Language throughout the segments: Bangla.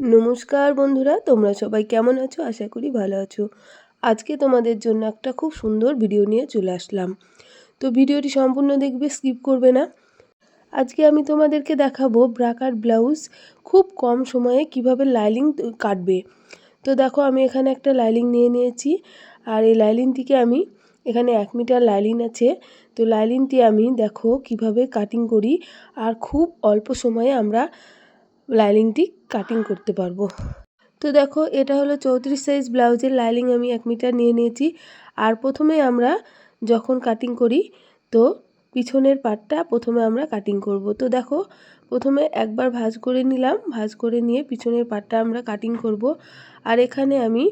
নমস্কার বন্ধুরা, তোমরা সবাই কেমন আছো? আশা করি ভালো আছো। আজকে তোমাদের জন্য একটা খুব সুন্দর ভিডিও নিয়ে চলে আসলাম। তো ভিডিওটি সম্পূর্ণ দেখবে স্কিপ করবে না। আজকে আমি তোমাদেরকে দেখাবো ব্রাকার ব্লাউজ খুব কম সময়ে কীভাবে লাইলিং কাটবে। তো দেখো, আমি এখানে একটা লাইলিং নিয়ে নিয়েছি। আর এই লাইলিংটিকে আমি এখানে এক মিটার লাইলিন আছে। তো লাইলিনটি আমি দেখো কীভাবে কাটিং করি। আর খুব অল্প সময়ে আমরা লাইলিংটি কাটিং করতে পারব। তো দেখো, এটা হলো চৌত্রিশ সাইজ ব্লাউজের লাইলিং আমি এক মিটার নিয়ে নিয়েছি। আর প্রথমে আমরা যখন কাটিং করি, তো পিছনের পাটটা প্রথমে আমরা কাটিং করব। তো দেখো, প্রথমে একবার ভাজ করে নিলাম। ভাজ করে নিয়ে পিছনের পাটটা আমরা কাটিং করব। আর এখানে আমি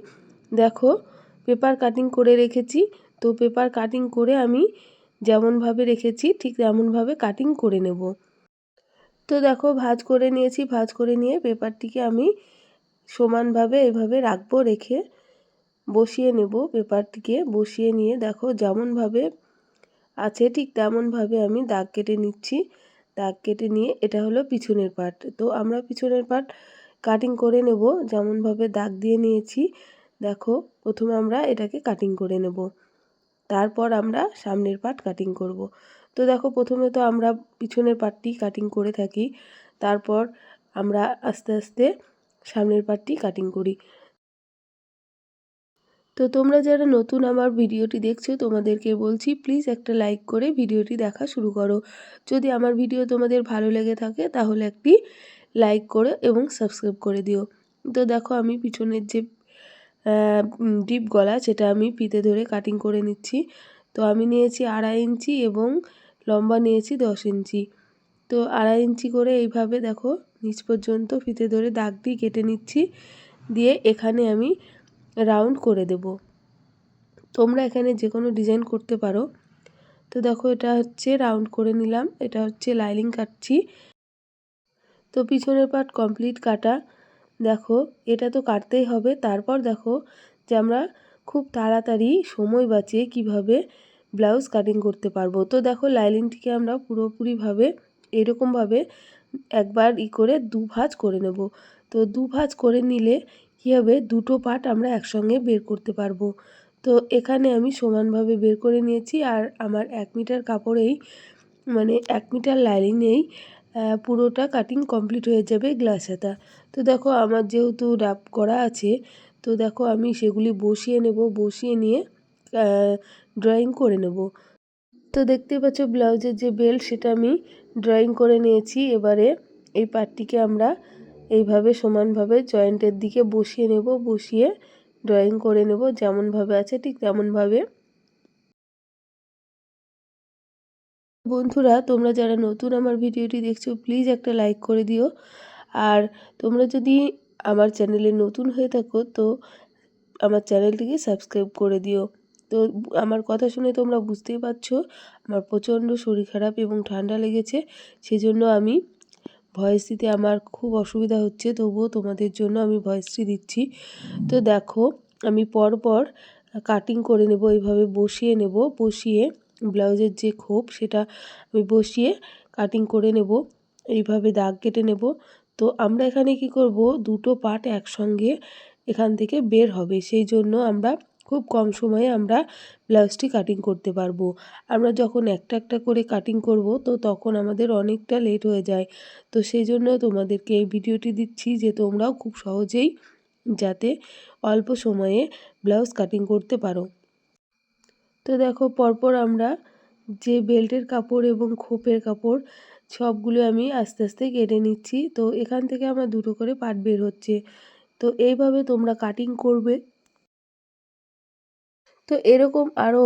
দেখো, পেপার কাটিং করে রেখেছি। তো পেপার কাটিং করে আমি যেমনভাবে রেখেছি, ঠিক তেমনভাবে কাটিং করে নেব। তো দেখো ভাজ করে নিয়েছি, ভাজ করে নিয়ে পেপারটিকে আমি সমানভাবে এভাবে রাখব, রেখে বসিয়ে নেব পেপারটিকে। বসিয়ে নিয়ে দেখো যেমনভাবে আছে ঠিক তেমনভাবে আমি দাগ কেটে নিচ্ছি। দাগ কেটে নিয়ে এটা হলো পিছনের পার্ট। তো আমরা পিছনের পার্ট কাটিং করে নেব, যেমনভাবে দাগ দিয়ে নিয়েছি। দেখো প্রথমে আমরা এটাকে কাটিং করে নেব। তারপর আমরা সামনের পার্ট কাটিং করব। তো দেখো প্রথমে তো আমরা পিছনের পাটটি কাটিং করে থাকি, তারপর আমরা আস্তে আস্তে সামনের পাটটি কাটিং করি। তো তোমরা যারা নতুন আমার ভিডিওটি দেখছ, তোমাদেরকে বলছি প্লিজ একটা লাইক করে ভিডিওটি দেখা শুরু করো। যদি আমার ভিডিও তোমাদের ভালো লেগে থাকে, তাহলে একটি লাইক করে এবং সাবস্ক্রাইব করে দিও। তো দেখো আমি পিছনের যে ডিপ গলা, সেটা আমি ফিতে ধরে কাটিং করে নিচ্ছি। তো আমি নিয়েছি আড়াই ইঞ্চি এবং লম্বা নিয়েছি দশ ইঞ্চি। তো আড়াই ইঞ্চি করে এইভাবে দেখো নিচ পর্যন্ত ফিতে ধরে দাগ দিয়ে কেটে নিচ্ছি। দিয়ে এখানে আমি রাউন্ড করে দেব। তোমরা এখানে যে কোনো ডিজাইন করতে পারো। তো দেখো এটা হচ্ছে রাউন্ড করে নিলাম। এটা হচ্ছে লাইলিং কাটছি। তো পিছনের পার্ট কমপ্লিট কাটা। দেখো এটা তো কাটতেই হবে। তারপর দেখো যে আমরা খুব তাড়াতাড়ি সময় বাঁচিয়ে কীভাবে ব্লাউজ কাটিং করতে পারব। তো দেখো লাইলিংটিকে আমরা পুরোপুরিভাবে এরকমভাবে একবার ই করে দু ভাঁজ করে নেব। তো দু ভাঁজ করে নিলে কী হবে? দুটো পার্ট আমরা একসঙ্গে বের করতে পারব। তো এখানে আমি সমানভাবে বের করে নিয়েছি আর আমার এক মিটার কাপড়েই মানে এক মিটার লাইনিংয়েই পুরোটা কাটিং কমপ্লিট হয়ে যাবে গ্লাস হাতা তো দেখো আমার যেহেতু ডাব করা আছে তো দেখো আমি সেগুলি বসিয়ে নেব, বসিয়ে নিয়ে ড্রয়িং করে নেব। তো দেখতে পাচ্ছ ব্লাউজের যে বেল্ট সেটা আমি ড্রয়িং করে নিয়েছি। এবারে এই পাটটিকে আমরা এইভাবে সমানভাবে জয়েন্টের দিকে বসিয়ে নেব, বসিয়ে ড্রয়িং করে নেব। যেমনভাবে আছে ঠিক তেমনভাবে। বন্ধুরা, তোমরা যারা নতুন আমার ভিডিওটি দেখছ প্লিজ একটা লাইক করে দিও। আর তোমরা যদি আমার চ্যানেলে নতুন হয়ে থাকো, তো আমার চ্যানেলটিকে সাবস্ক্রাইব করে দিও। তো আমার কথা শুনে তোমরা বুঝতেই পারছ, আমার প্রচণ্ড শরীর খারাপ এবং ঠান্ডা লেগেছে, সেজন্য আমি ভয়েস দিতে আমার খুব অসুবিধা হচ্ছে, তবুও তোমাদের জন্য আমি ভয়েসটি দিচ্ছি। তো দেখো, আমি পরপর কাটিং করে নেব, এইভাবে বসিয়ে নেব, বসিয়ে ব্লাউজের যে খোপ, সেটা আমি বসিয়ে কাটিং করে নেব, এইভাবে দাগ কেটে নেব। তো আমরা এখানে কি করব? দুটো পার্ট একসঙ্গে এখান থেকে বের হবে। সেই জন্য আমরা খুব কম সময়ে আমরা ব্লাউজটি কাটিং করতে পারব। আমরা যখন একটা একটা করে কাটিং করব, তো তখন আমাদের অনেকটা লেট হয়ে যায়। তো সেই জন্য তোমাদেরকে এই ভিডিওটি দিচ্ছি যে তোমরাও খুব সহজেই যাতে অল্প সময়ে ব্লাউজ কাটিং করতে পারো। তো দেখো, পরপর আমরা যে বেল্টের কাপড় এবং খোপের কাপড় সবগুলো আমি আস্তে আস্তে কেটে নিচ্ছি। তো এখান থেকে আমার দুটো করে পাট বের হচ্ছে। তো এইভাবে তোমরা কাটিং করবে। তো এরকম আরও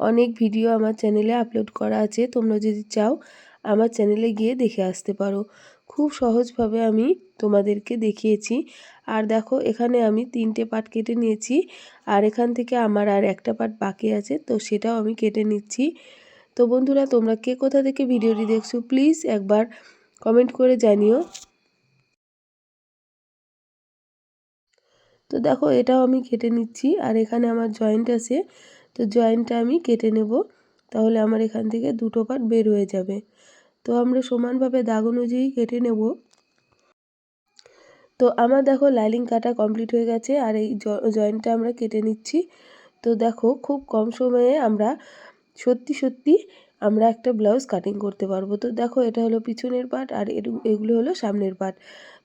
অনেক ভিডিও আমার চ্যানেলে আপলোড করা আছে। তোমরা যদি চাও আমার চ্যানেলে গিয়ে দেখে আসতে পারো। খুব সহজভাবে আমি তোমাদেরকে দেখিয়েছি। আর দেখো, এখানে আমি তিনটে পাট কেটে নিয়েছি। আর এখান থেকে আমার আর একটা পাট বাকি আছে, তো সেটাও আমি কেটে নিচ্ছি। তো বন্ধুরা, তোমরা কে কোথা থেকে ভিডিওটি দেখছ প্লিজ একবার কমেন্ট করে জানিও। তো দেখো, এটাও আমি কেটে নিচ্ছি, আর এখানে আমার জয়েন্ট আছে। তো জয়েন্টটা আমি কেটে নেব, তাহলে আমার এখান থেকে দুটো পার্ট বের হয়ে যাবে। তো আমরা সমানভাবে দাগ অনুযায়ী কেটে নেব। তো আমার দেখো লাইলিং কাটা কমপ্লিট হয়ে গেছে, আর এই জয়েন্টটা আমরা কেটে নিচ্ছি। তো দেখো, খুব কম সময়ে আমরা সত্যি সত্যি আমরা একটা ব্লাউজ কাটিং করতে পারব। তো দেখো, এটা হলো পিছনের পার্ট আর এগুলো হলো সামনের পার্ট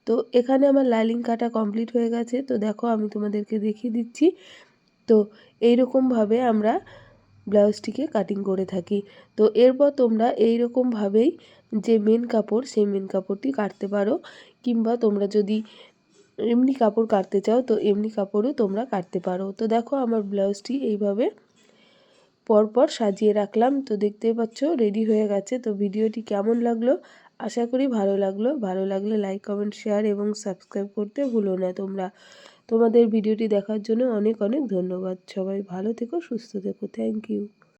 তো এখানে আমার লাইলিং কাটা কমপ্লিট হয়ে গেছে। তো দেখো, আমি তোমাদেরকে দেখিয়ে দিচ্ছি। তো এইরকমভাবে আমরা ব্লাউজটিকে কাটিং করে থাকি। তো এরপর তোমরা এই রকমভাবেই যে মেন কাপড়, সেই মেন কাপড়টি কাটতে পারো। কিংবা তোমরা যদি এমনি কাপড় কাটতে চাও, তো এমনি কাপড়ও তোমরা কাটতে পারো। তো দেখো, আমার ব্লাউজটি এইভাবে পরপর সাজিয়ে রাখলাম। তো দেখতেই পাচ্ছ রেডি হয়ে গেছে। তো ভিডিওটি কেমন লাগল? আশা করি ভালো লাগল। ভালো লাগলে লাইক কমেন্ট শেয়ার এবং সাবস্ক্রাইব করতে ভুলো না তোমরা। তোমাদের ভিডিওটি দেখার জন্য অনেক অনেক ধন্যবাদ। সবাই ভালো থেকো, সুস্থ থেকো। Thank you